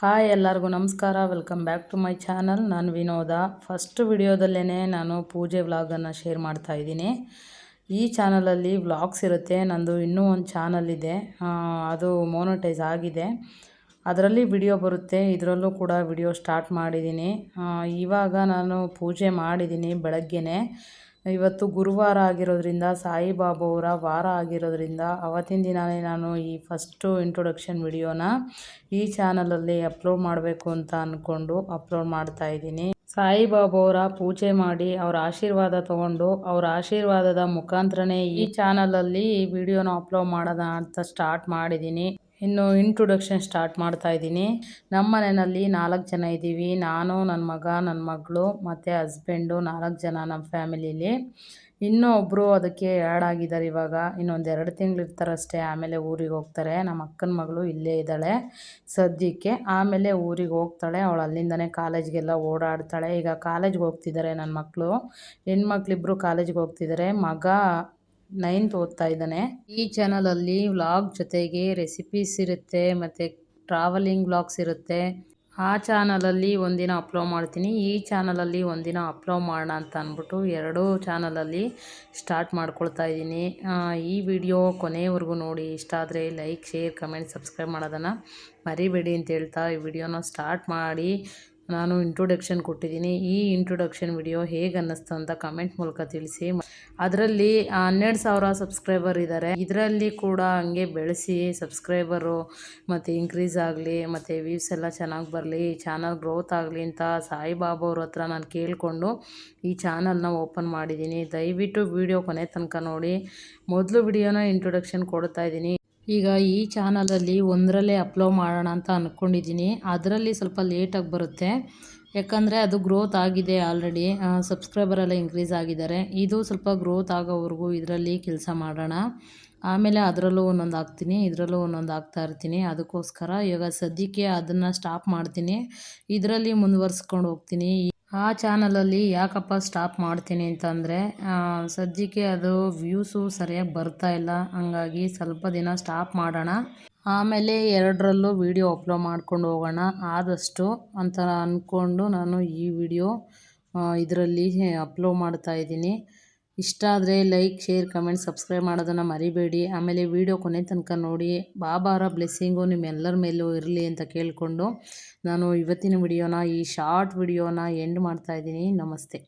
Hi ಎಲ್ಲರಿಗೂ ನಮಸ್ಕಾರ. Welcome back to my channel ನಾನು ವಿನೋದ. ಫಸ್ಟ್ ವಿಡಿಯೋದಲ್ಲೇ ನಾನು ಪೂಜೆ ವ್ಲಾಗನ್ನು ಶೇರ್ ಮಾಡ್ತಾ ಇದ್ದೀನಿ. ಈ ಚಾನಲಲ್ಲಿ ವ್ಲಾಗ್ಸ್ ಇರುತ್ತೆ. ನಂದು ಇನ್ನೂ ಒಂದು ಚಾನಲ್ ಇದೆ. ಅದು ಮೋನಟೈಸ್ ಆಗಿದೆ. ಅದರಲ್ಲಿ ವಿಡಿಯೋ ಬರುತ್ತೆ. ಇದರಲ್ಲೂ ಕೂಡ ವಿಡಿಯೋ ಸ್ಟಾರ್ಟ್ ಮಾಡಿದ್ದೀನಿ. ಇವಾಗ ನಾನು ಪೂಜೆ ಮಾಡಿದ್ದೀನಿ ಬೆಳಗ್ಗೆನೇ. ಇವತ್ತು ಗುರುವಾರ ಆಗಿರೋದ್ರಿಂದ ಸಾಯಿಬಾಬಾ ಅವರ ವಾರ ಆಗಿರೋದ್ರಿಂದ ಅವತ್ತಿನ ದಿನವೇ ನಾನು ಈ ಫಸ್ಟು ಇಂಟ್ರೊಡಕ್ಷನ್ ವಿಡಿಯೋನ ಈ ಚಾನಲಲ್ಲಿ ಅಪ್ಲೋಡ್ ಮಾಡಬೇಕು ಅಂತ ಅಂದ್ಕೊಂಡು ಅಪ್ಲೋಡ್ ಮಾಡ್ತಾ ಇದ್ದೀನಿ. ಸಾಯಿಬಾಬಾ ಅವರ ಪೂಜೆ ಮಾಡಿ ಅವರ ಆಶೀರ್ವಾದ ತಗೊಂಡು ಅವರ ಆಶೀರ್ವಾದದ ಮುಖಾಂತರನೇ ಈ ಚಾನಲಲ್ಲಿ ಈ ವಿಡಿಯೋನ ಅಪ್ಲೋಡ್ ಮಾಡೋದ ಅಂತ ಸ್ಟಾರ್ಟ್ ಮಾಡಿದ್ದೀನಿ. ಇನ್ನು ಇಂಟ್ರೊಡಕ್ಷನ್ ಸ್ಟಾರ್ಟ್ ಮಾಡ್ತಾ ಇದ್ದೀನಿ. ನಮ್ಮ ಮನೆಯಲ್ಲಿ ನಾಲ್ಕು ಜನ ಇದ್ದೀವಿ. ನಾನು ನನ್ನ ಮಗ ನನ್ನ ಮಗಳು, ಮತ್ತು ಹಸ್ಬೆಂಡು ನಾಲ್ಕು ಜನ ನಮ್ಮ ಫ್ಯಾಮಿಲೀಲಿ ಇನ್ನೂ ಒಬ್ಬರು ಅದಕ್ಕೆ ಆ್ಯಡ್ ಆಗಿದ್ದಾರೆ ಇವಾಗ. ಇನ್ನೊಂದು ಎರಡು ತಿಂಗಳು ಇರ್ತಾರಷ್ಟೇ. ಆಮೇಲೆ ಊರಿಗೆ ಹೋಗ್ತಾರೆ. ನಮ್ಮ ಅಕ್ಕನ ಮಗಳು ಇಲ್ಲೇ ಇದ್ದಾಳೆ ಸದ್ಯಕ್ಕೆ. ಆಮೇಲೆ ಊರಿಗೆ ಹೋಗ್ತಾಳೆ. ಅವಳು ಅಲ್ಲಿಂದನೇ ಕಾಲೇಜ್ಗೆಲ್ಲ ಓಡಾಡ್ತಾಳೆ. ಈಗ ಕಾಲೇಜ್ಗೆ ಹೋಗ್ತಿದ್ದಾರೆ ನನ್ನ ಮಕ್ಕಳು ಹೆಣ್ಮಕ್ಳಿಬ್ಬರು ಕಾಲೇಜ್ಗೆ ಹೋಗ್ತಿದ್ದಾರೆ. ಮಗ ನೈನ್ತ್ ಓದ್ತಾ ಇದ್ದಾನೆ. ಈ ಚಾನಲಲ್ಲಿ ವ್ಲಾಗ್ ಜೊತೆಗೆ ರೆಸಿಪೀಸ್ ಇರುತ್ತೆ, ಮತ್ತು ಟ್ರಾವೆಲಿಂಗ್ ವ್ಲಾಗ್ಸ್ ಇರುತ್ತೆ. ಆ ಚಾನಲಲ್ಲಿ ಒಂದಿನ ಅಪ್ಲೋಡ್ ಮಾಡ್ತೀನಿ. ಈ ಚಾನಲಲ್ಲಿ ಒಂದಿನ ಅಪ್ಲೋಡ್ ಮಾಡೋಣ ಅಂತ ಅಂದ್ಬಿಟ್ಟು ಎರಡೂ ಚಾನಲಲ್ಲಿ ಸ್ಟಾರ್ಟ್ ಮಾಡ್ಕೊಳ್ತಾ ಇದ್ದೀನಿ. ಈ ವಿಡಿಯೋ ಕೊನೆಯವರೆಗೂ ನೋಡಿ. ಇಷ್ಟ ಆದರೆ ಲೈಕ್ ಶೇರ್ ಕಮೆಂಟ್ ಸಬ್ಸ್ಕ್ರೈಬ್ ಮಾಡೋದನ್ನು ಮರಿಬೇಡಿ ಅಂತ ಹೇಳ್ತಾ ಈ ವಿಡಿಯೋನ ಸ್ಟಾರ್ಟ್ ಮಾಡಿ. ನಾನು ಇಂಟ್ರೊಡಕ್ಷನ್ ಕೊಟ್ಟಿದ್ದೀನಿ. ಈ ಇಂಟ್ರೊಡಕ್ಷನ್ ವಿಡಿಯೋ ಹೇಗೆ ಅನ್ನಿಸ್ತು ಅಂತ ಕಮೆಂಟ್ ಮೂಲಕ ತಿಳಿಸಿ. ಅದರಲ್ಲಿ ಹನ್ನೆರಡು ಸಾವಿರ ಸಬ್ಸ್ಕ್ರೈಬರ್ ಇದ್ದಾರೆ ಇದರಲ್ಲಿ ಕೂಡ ಹಂಗೆ ಬೆಳೆಸಿ ಸಬ್ಸ್ಕ್ರೈಬರು ಮತ್ತು ಇನ್ಕ್ರೀಸ್ ಆಗಲಿ, ಮತ್ತು ವ್ಯೂಸ್ ಎಲ್ಲ ಚೆನ್ನಾಗಿ ಬರಲಿ ಚಾನಲ್ ಗ್ರೋತ್ ಆಗಲಿ ಅಂತ ಸಾಯಿಬಾಬಾ ಅವ್ರ ಹತ್ರ ನಾನು ಕೇಳಿಕೊಂಡು ಈ ಚಾನಲ್ನ ಓಪನ್ ಮಾಡಿದ್ದೀನಿ. ದಯವಿಟ್ಟು ವಿಡಿಯೋ ಕೊನೆ ತನಕ ನೋಡಿ. ಮೊದಲು ವಿಡಿಯೋನ ಇಂಟ್ರೊಡಕ್ಷನ್ ಕೊಡ್ತಾ ಇದ್ದೀನಿ. ಈಗ ಈ ಚಾನಲಲ್ಲಿ ಒಂದರಲ್ಲೇ ಅಪ್ಲೋಡ್ ಮಾಡೋಣ ಅಂತ ಅಂದ್ಕೊಂಡಿದ್ದೀನಿ ಅದರಲ್ಲಿ ಸ್ವಲ್ಪ ಲೇಟಾಗಿ ಬರುತ್ತೆ. ಯಾಕಂದರೆ ಅದು ಗ್ರೋತ್ ಆಗಿದೆ ಆಲ್ರೆಡಿ. ಸಬ್ಸ್ಕ್ರೈಬರ್ ಎಲ್ಲ ಇನ್ಕ್ರೀಸ್ ಆಗಿದ್ದಾರೆ. ಇದು ಸ್ವಲ್ಪ ಗ್ರೋತ್ ಆಗೋವರೆಗೂ ಇದರಲ್ಲಿ ಕೆಲಸ ಮಾಡೋಣ. ಆಮೇಲೆ ಅದರಲ್ಲೂ ಒಂದೊಂದು ಹಾಕ್ತೀನಿ, ಇದರಲ್ಲೂ ಒಂದೊಂದು ಹಾಕ್ತಾ ಇರ್ತೀನಿ. ಅದಕ್ಕೋಸ್ಕರ ಇವಾಗ ಸದ್ಯಕ್ಕೆ ಅದನ್ನು ಸ್ಟಾಪ್ ಮಾಡ್ತೀನಿ. ಇದರಲ್ಲಿ ಮುಂದುವರ್ಸ್ಕೊಂಡು ಹೋಗ್ತೀನಿ. ಆ ಚಾನಲಲ್ಲಿ ಯಾಕಪ್ಪ ಸ್ಟಾಪ್ ಮಾಡ್ತೀನಿ ಅಂತಂದರೆ ಸದ್ಯಕ್ಕೆ ಅದು ವ್ಯೂಸು ಸರಿಯಾಗಿ ಬರ್ತಾ ಇಲ್ಲ. ಹಂಗಾಗಿ ಸ್ವಲ್ಪ ದಿನ ಸ್ಟಾಪ್ ಮಾಡೋಣ. ಆಮೇಲೆ ಎರಡರಲ್ಲೂ ವಿಡಿಯೋ ಅಪ್ಲೋಡ್ ಮಾಡ್ಕೊಂಡು ಹೋಗೋಣ. ಆದಷ್ಟು ಅಂತ ಅಂದ್ಕೊಂಡು ನಾನು ಈ ವಿಡಿಯೋ ಇದರಲ್ಲಿ ಅಪ್ಲೋಡ್ ಮಾಡ್ತಾ ಇದ್ದೀನಿ. ಇಷ್ಟ ಆದರೆ ಲೈಕ್ ಶೇರ್ ಕಮೆಂಟ್ ಸಬ್ಸ್ಕ್ರೈಬ್ ಮಾಡೋದನ್ನು ಮರಿಬೇಡಿ. ಆಮೇಲೆ ವಿಡಿಯೋ ಕೊನೆ ತನಕ ನೋಡಿ. ಬಾಬಾರ ಬ್ಲೆಸ್ಸಿಂಗು ನಿಮ್ಮೆಲ್ಲರ ಮೇಲೂ ಇರಲಿ ಅಂತ ಕೇಳಿಕೊಂಡು ನಾನು ಇವತ್ತಿನ ವಿಡಿಯೋನ ಈ ಶಾರ್ಟ್ ವಿಡಿಯೋನ ಎಂಡ್ ಮಾಡ್ತಾಯಿದ್ದೀನಿ ನಮಸ್ತೆ.